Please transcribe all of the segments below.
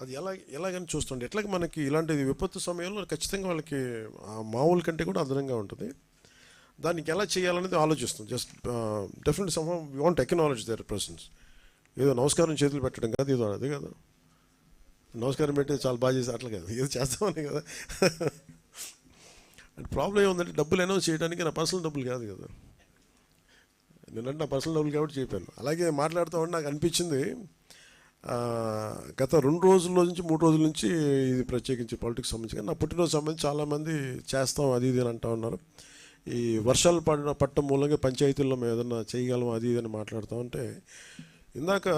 అది ఎలా ఎలాగని చూస్తుండే. ఎట్లాగ మనకి ఇలాంటిది విపత్తు సమయంలో ఖచ్చితంగా వాళ్ళకి మామూలు కంటే కూడా అదనంగా ఉంటుంది. దానికి ఎలా చేయాలనేది ఆలోచిస్తుంది. Just definite some we want ecology there persons ఏదో నమస్కారం చేతులు పెట్టడం కాదు ఏదో అదే కదా. నమస్కారం పెట్టి చాలా బాగా చేసి అట్లా కాదు. ఏదో చేస్తామని కదా. ప్రాబ్లం ఏముందంటే డబ్బులు అనౌన్స్ చేయడానికి నా పర్సనల్ డబ్బులు కాదు కదా. నిన్నంటే నా పర్సనల్ డబ్బులు కాబట్టి చెప్పాను. అలాగే మాట్లాడుతూ ఉంటే నాకు అనిపించింది గత రెండు రోజుల నుంచి మూడు రోజుల నుంచి ఇది ప్రత్యేకించి పాలిటిక్స్ సంబంధించి కానీ నా పుట్టినరోజు సంబంధించి చాలామంది చేస్తాం అది ఇది అని అంటూ ఉన్నారు. ఈ వర్షాలు పడిన పట్టం మూలంగా పంచాయతీల్లో మేము ఏదన్నా చేయగలం అది ఇది అని మాట్లాడుతూ ఉంటే ఇందాక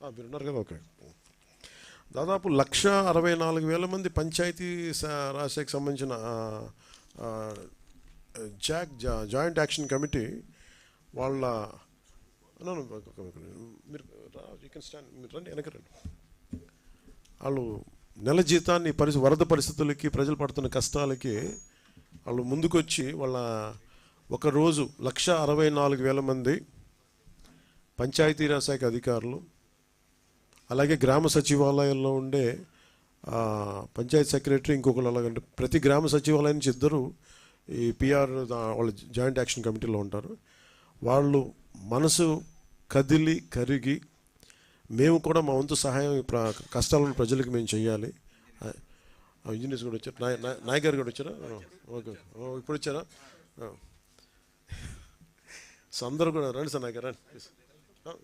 ఎక్కడున్నారు? కదా ఓకే. దాదాపు లక్ష అరవై నాలుగు వేల మంది పంచాయతీ స- సంబంధించిన జాక్ జా- జాయింట్ యాక్షన్ కమిటీ వాళ్ళ మీరు యూ కెన్ స్టాండ్ మీరు రండి వెనక రండి. వాళ్ళు నెల జీతాన్ని పరిస్థితి వరద పరిస్థితులకి ప్రజలు పడుతున్న కష్టాలకి వాళ్ళు ముందుకొచ్చి వాళ్ళ ఒక రోజు లక్ష అరవై నాలుగు వేల మంది పంచాయతీరాజ్ శాఖ అధికారులు అలాగే గ్రామ సచివాలయంలో ఉండే పంచాయతీ పంచాయత్ సెక్రటరీ ఇంకొకరు అలాగంటే ప్రతి గ్రామ సచివాలయం నుంచి ఇద్దరు ఈ పిఆర్ వాళ్ళ జాయింట్ యాక్షన్ కమిటీలో ఉంటారు. వాళ్ళు మనసు కదిలి కరిగి మేము కూడా మా వంతు సహాయం కష్టాలను ప్రజలకు మేము చేయాలి ఆ, ఇంజనీర్స్ కూడా వచ్చారు. నాయ గారు కూడా వచ్చారా? ఓకే. ఓ, ఇప్పుడు వచ్చారా? సో అందరూ కూడా రండి సార్ నాయక్ గారు రండి. ప్లీజ్.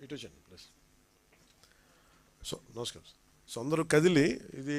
ఇటు వచ్చాను ప్లీజ్. సో నమస్కారం. సో అందరూ కదిలి ఇది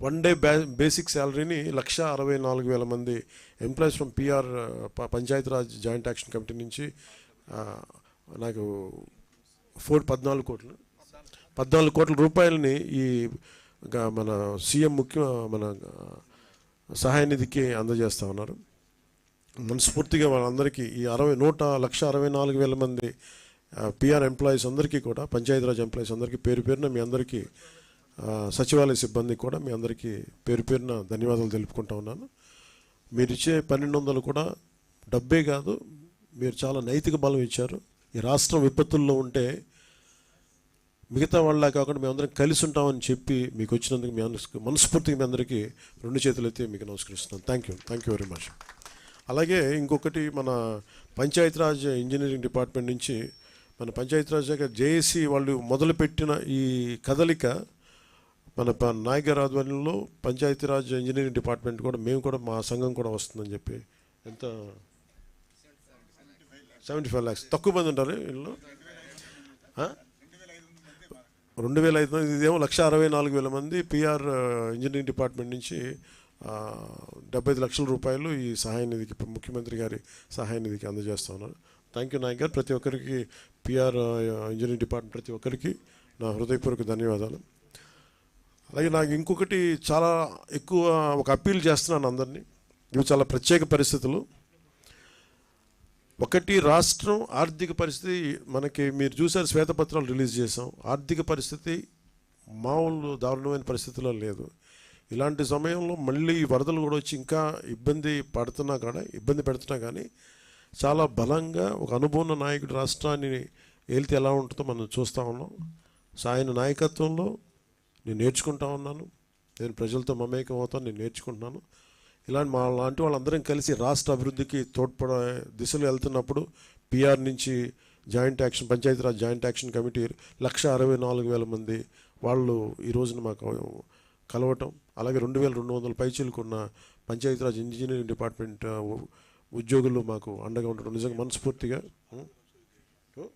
వన్ డే బేసిక్ శాలరీని లక్ష అరవై నాలుగు వేల మంది employees from PR Panchayati Raj joint action committee నుంచి నాకు ఫోర్ పద్నాలుగు కోట్లు పద్నాలుగు కోట్ల రూపాయలని ఈ గ- మన సీఎం ముఖ్య మన సహాయ నిధికి అందజేస్తా ఉన్నారు. మనస్ఫూర్తిగా వాళ్ళందరికీ ఈ అరవై నూట లక్ష అరవై నాలుగు వేల మంది పిఆర్ ఎంప్లాయీస్ అందరికీ కూడా పంచాయతీరాజ్ ఎంప్లాయీస్ అందరికీ పేరు పేరున మీ అందరికీ సచివాలయ సిబ్బందికి కూడా మీ అందరికీ పేరు పేరున ధన్యవాదాలు తెలుపుకుంటా ఉన్నాను. మీరు ఇచ్చే పన్నెండు వందలు కూడా డబ్బే కాదు మీరు చాలా నైతిక బలం ఇచ్చారు. ఈ రాష్ట్రం విపత్తుల్లో ఉంటే మిగతా వాళ్ళ కాకుండా మేమందరం కలిసి ఉంటామని చెప్పి మీకు వచ్చినందుకు మీ అందరికి మనస్ఫూర్తిగా మీ అందరికీ రెండు చేతులు మీకు నమస్కరిస్తున్నాను. Thank you thank you very much అలాగే ఇంకొకటి మన పంచాయతీరాజ్ ఇంజనీరింగ్ డిపార్ట్మెంట్ నుంచి మన పంచాయతీరాజ్ శాఖ జేఏసీ వాళ్ళు మొదలుపెట్టిన ఈ కదలిక మన ప- ఆధ్వర్యంలో పంచాయతీరాజ్ ఇంజనీరింగ్ డిపార్ట్మెంట్ కూడా మేము కూడా మా సంఘం కూడా వస్తుందని చెప్పి ఎంత? Seventy five lakhs. తక్కువ మంది ఉంటారు వీళ్ళు. రెండు వేల ఐదు మంది ఇదేమో లక్ష అరవై నాలుగు వేల మంది పిఆర్ ఇంజనీరింగ్ డిపార్ట్మెంట్ నుంచి డెబ్బై ఐదు లక్షల రూపాయలు ఈ సహాయ నిధికి ముఖ్యమంత్రి గారి సహాయ నిధికి అందజేస్తా ఉన్నారు. థ్యాంక్ యూ నాయక్ గారు. ప్రతి ఒక్కరికి పిఆర్ ఇంజనీరింగ్ డిపార్ట్మెంట్ ప్రతి ఒక్కరికి నా హృదయపూర్వక ధన్యవాదాలు. అలాగే నాకు ఇంకొకటి చాలా ఎక్కువ ఒక అప్పీల్ చేస్తున్నాను అందరినీ. ఇవి చాలా ప్రత్యేక పరిస్థితులు. ఒకటి రాష్ట్రం ఆర్థిక పరిస్థితి మనకి మీరు చూసారు శ్వేతపత్రాలు రిలీజ్ చేసాం ఆర్థిక పరిస్థితి మామూలు దారుణమైన పరిస్థితిలో లేదు. ఇలాంటి సమయంలో మళ్ళీ ఈ వరదలు కూడా వచ్చి ఇంకా ఇబ్బంది పడుతున్నా కూడా ఇబ్బంది పెడుతున్నా కానీ చాలా బలంగా ఒక అనుభవం నాయకుడు రాష్ట్రాన్ని ఏలితే ఎలా ఉంటుందో మనం చూస్తూ ఉన్నాం. సో ఆయన నాయకత్వంలో నేను నేర్చుకుంటా ఉన్నాను. నేను ప్రజలతో మమేకం అవుతాను నేను నేర్చుకుంటున్నాను. ఇలాంటి మా లాంటి వాళ్ళందరం కలిసి రాష్ట్ర అభివృద్ధికి తోడ్పడే దిశలో వెళ్తున్నప్పుడు పిఆర్ నుంచి joint action Panchayati Raj joint action committee లక్ష అరవై నాలుగు వేల మంది వాళ్ళు ఈ రోజున మాకు కలవటం అలాగే రెండు వేల రెండు వందల పైచీలకున్న పంచాయతీరాజ్ ఇంజనీరింగ్ డిపార్ట్మెంట్ ఉద్యోగులు మాకు అండగా ఉండడం నిజంగా మనస్ఫూర్తిగా ఓ?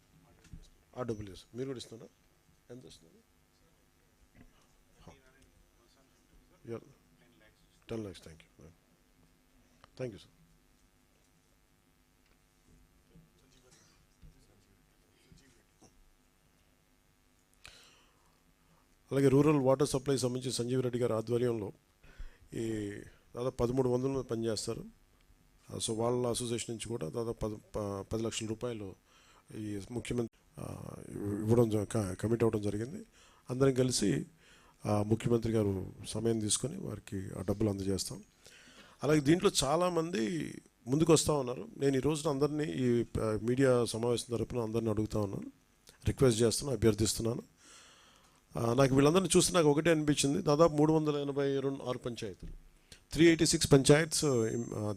ఆ డబ్బులు మీరు కూడా ఇస్తున్నారా? ఎంత వస్తుంది ten lakhs thank you thank you sir అలాగే రూరల్ వాటర్ సప్లై సంబంధించి సంజీవ్ రెడ్డి గారి ఆధ్వర్యంలో ఈ దాదాపు పదమూడు వందల మంది పనిచేస్తారు. సో వాళ్ళ అసోసియేషన్ నుంచి కూడా దాదాపు పది పది లక్షల రూపాయలు ఈ ముఖ్యమంత్రి ఇవ్వడం జ- క- కమిట్ అవ్వడం జరిగింది. అందరం కలిసి ముఖ్యమంత్రి గారు సమయం తీసుకొని వారికి ఆ డబ్బులు అందజేస్తాం. అలాగే దీంట్లో చాలామంది ముందుకు వస్తూ ఉన్నారు. నేను ఈ రోజున అందరినీ ఈ మీడియా సమావేశం తరపున అందరిని అడుగుతా ఉన్నాను. రిక్వెస్ట్ చేస్తున్నాను అభ్యర్థిస్తున్నాను. నాకు వీళ్ళందరినీ చూస్తే నాకు ఒకటే అనిపించింది. దాదాపు మూడు వందల ఎనభై రెండు ఆరు పంచాయతీలు. త్రీ ఎయిటీ సిక్స్ పంచాయత్స్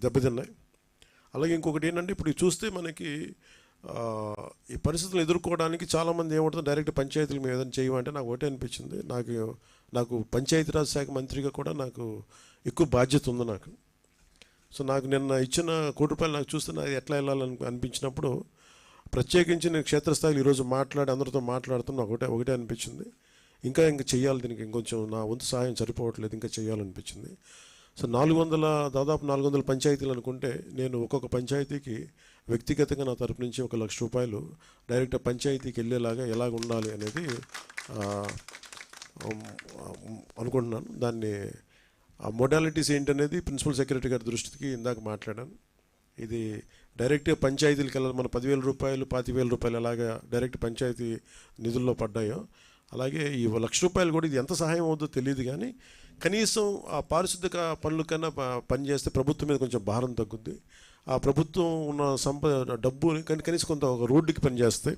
దెబ్బతిన్నాయి. అలాగే ఇంకొకటి ఏంటంటే ఇప్పుడు చూస్తే మనకి ఈ పరిస్థితులు ఎదుర్కోవడానికి చాలామంది ఏమవుతుంది డైరెక్ట్ పంచాయతీలు మేము ఏదైనా చేయమంటే నాకు ఒకటే అనిపించింది. నాకు నాకు పంచాయతీరాజ్ శాఖ మంత్రిగా కూడా నాకు ఎక్కువ బాధ్యత ఉంది నాకు. సో నాకు నిన్న ఇచ్చిన కోటి రూపాయలు నాకు చూస్తే నాకు ఎట్లా వెళ్ళాలని అనిపించినప్పుడు ప్రత్యేకించి నేను క్షేత్రస్థాయిలో ఈరోజు మాట్లాడి అందరితో మాట్లాడుతున్నా ఒకటే ఒకటే అనిపించింది. ఇంకా ఇంకా చేయాలి దీనికి ఇంకొంచెం నా వంతు సహాయం సరిపోవట్లేదు ఇంకా చేయాలనిపించింది సో నాలుగు వందల దాదాపు నాలుగు వందల పంచాయతీలు అనుకుంటే నేను ఒక్కొక్క పంచాయతీకి వ్యక్తిగతంగా నా తరపు నుంచి ఒక లక్ష రూపాయలు డైరెక్ట్ పంచాయతీకి వెళ్ళేలాగా ఎలాగ ఉండాలి అనేది అనుకుంటున్నాను. దాన్ని ఆ మోడాలిటీస్ ఏంటనేది ప్రిన్సిపల్ సెక్రటరీ గారి దృష్టికి ఇందాక మాట్లాడాను. ఇది డైరెక్ట్గా పంచాయతీలకు వెళ్ళాలి. మన పదివేల రూపాయలు పాతివేల రూపాయలు ఎలాగా డైరెక్ట్ పంచాయతీ నిధుల్లో పడ్డాయో అలాగే ఈ లక్ష రూపాయలు కూడా ఇది ఎంత సహాయం అవుతుందో తెలియదు కానీ కనీసం ఆ పారిశుద్ధిక పనుల కన్నా పనిచేస్తే ప్రభుత్వం మీద కొంచెం భారం తగ్గుద్ది. ఆ ప్రభుత్వం ఉన్న సంపద డబ్బు కానీ కనీసం కొంత ఒక రోడ్డుకి పనిచేస్తాయి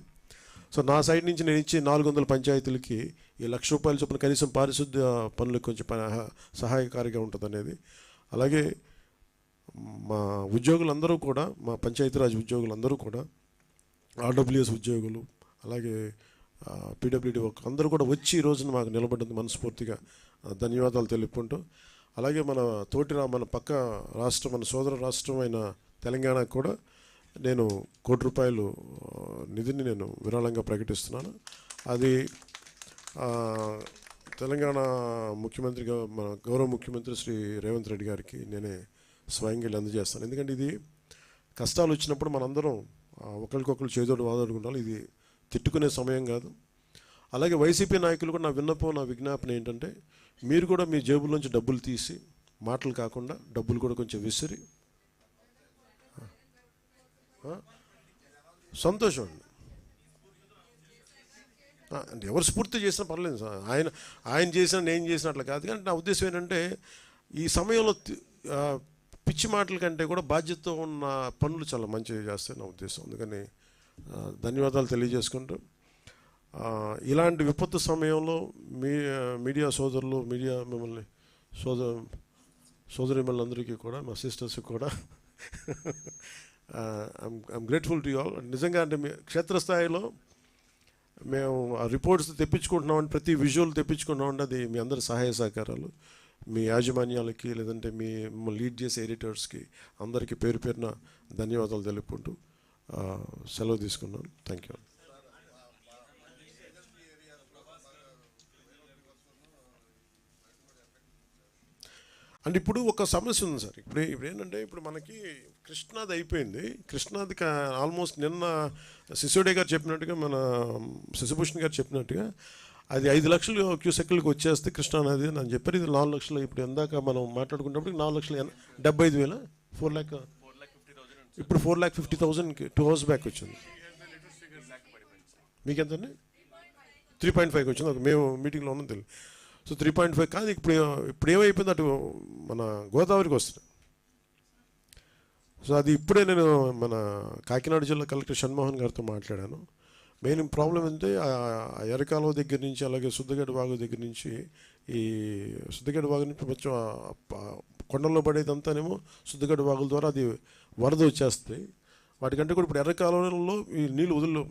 సో నా సైడ్ నుంచి నేను ఇచ్చే నాలుగు వందల పంచాయతీలకి ఈ లక్ష రూపాయల చొప్పున కనీసం పారిశుద్ధ్య పనులకు కొంచెం సహాయకారిగా ఉంటుంది అనేది అలాగే మా ఉద్యోగులందరూ కూడా మా పంచాయతీరాజ్ ఉద్యోగులందరూ కూడా ఆర్డబ్ల్యూఎస్ ఉద్యోగులు అలాగే పీడబ్ల్యూడి అందరూ కూడా వచ్చి ఈ రోజున మాకు నిలబడ్డది మనస్ఫూర్తిగా. ధన్యవాదాలు తెలుపుకుంటూ. అలాగే మన తోటి మన పక్క రాష్ట్రం మన సోదర రాష్ట్రం అయిన తెలంగాణకు కూడా నేను కోటి రూపాయలు నిధిని నేను విరాళంగా ప్రకటిస్తున్నాను. అది తెలంగాణ ముఖ్యమంత్రిగా మన గౌరవ ముఖ్యమంత్రి శ్రీ రేవంత్ రెడ్డి గారికి నేనే స్వయంగా వెళ్ళి అందజేస్తాను. ఎందుకంటే ఇది కష్టాలు వచ్చినప్పుడు మనందరం ఒకరికొకరు చేదోడు వాదోడుకుంటాం ఇది తిట్టుకునే సమయం కాదు. అలాగే వైసీపీ నాయకులు కూడా నా విన్నపం నా విజ్ఞాపన ఏంటంటే మీరు కూడా మీ జేబులోంచి డబ్బులు తీసి మాటలు కాకుండా డబ్బులు కూడా కొంచెం విసిరి సంతోషం. అండి అంటే ఎవరు స్ఫూర్తి చేసినా పర్లేదు. సార్ ఆయన ఆయన చేసినా నేను చేసిన అట్లా కాదు. కానీ నా ఉద్దేశం ఏంటంటే ఈ సమయంలో పిచ్చి మాటల కంటే కూడా బాధ్యతతో ఉన్న పనులు చాలా మంచిగా చేస్తాయి నా ఉద్దేశం. అందుకని ధన్యవాదాలు తెలియజేసుకుంటూ ఇలాంటి విపత్తు సమయంలో మీ మీడియా సోదరులు మీడియా మిమ్మల్ని సోదరు సోదరి మిమ్మల్ని అందరికీ కూడా మా సిస్టర్స్కి కూడా ఐమ్ గ్రేట్ఫుల్ టు ఆల్ నిజంగా అంటే మీ క్షేత్రస్థాయిలో మేము ఆ రిపోర్ట్స్ తెప్పించుకుంటున్నామంటే ప్రతి విజువల్ తెప్పించుకుంటున్నామంటే అది మీ అందరి సహాయ సహకారాలు. మీ యాజమాన్యాలకి లేదంటే మీ లీడ్ చేసే ఎడిటర్స్కి అందరికీ పేరు పేరున ధన్యవాదాలు తెలుపుకుంటూ సెలవు తీసుకున్నాను థ్యాంక్ యూ అంటే ఇప్పుడు ఒక సమస్య ఉంది సార్. ఇప్పుడు ఇప్పుడు ఏంటంటే ఇప్పుడు మనకి కృష్ణాది అయిపోయింది. కృష్ణాది ఆల్మోస్ట్ నిన్న సిసోడే గారు చెప్పినట్టుగా మన శశిభూషణ్ గారు చెప్పినట్టుగా అది ఐదు లక్షలు క్యూసెక్లకు వచ్చేస్తే కృష్ణానది అని చెప్పారు ఇది నాలుగు లక్షలు ఇప్పుడు ఎందాక మనం మాట్లాడుకున్నప్పుడు నాలుగు లక్షలు డెబ్బై ఐదు వేల? ఫోర్ ల్యాక్ ఇప్పుడు ఫోర్ ల్యాక్ ఫిఫ్టీ థౌసండ్కి టూ అవర్స్ బ్యాక్ వచ్చింది. మీకు ఎంతండి త్రీ పాయింట్ ఫైవ్కి వచ్చింది. ఒక మేము మీటింగ్లో ఉన్నాం తెలియదు. సో త్రీ పాయింట్ ఫైవ్ కాదు ఇప్పుడు ఇప్పుడు ఏమైపోయింది అటు మన గోదావరికి వస్తుంది. సో అది ఇప్పుడే నేను మన కాకినాడ జిల్లా కలెక్టర్ షణ్మోహన్ గారితో మాట్లాడాను. మెయిన్ ప్రాబ్లం ఏంటంటే ఆ ఎరకాలువ దగ్గర నుంచి అలాగే శుద్ధగడ్డ వాగు దగ్గర నుంచి ఈ శుద్ధగడ్డ వాగు నుంచి కొంచెం కొండల్లో పడేదంతానేమో శుద్ధగడ్డ వాగుల ద్వారా అది వరద వచ్చేస్తాయి వాటికంటే కూడా ఇప్పుడు ఎర్రకాలంలో ఈ నీళ్ళు వదులు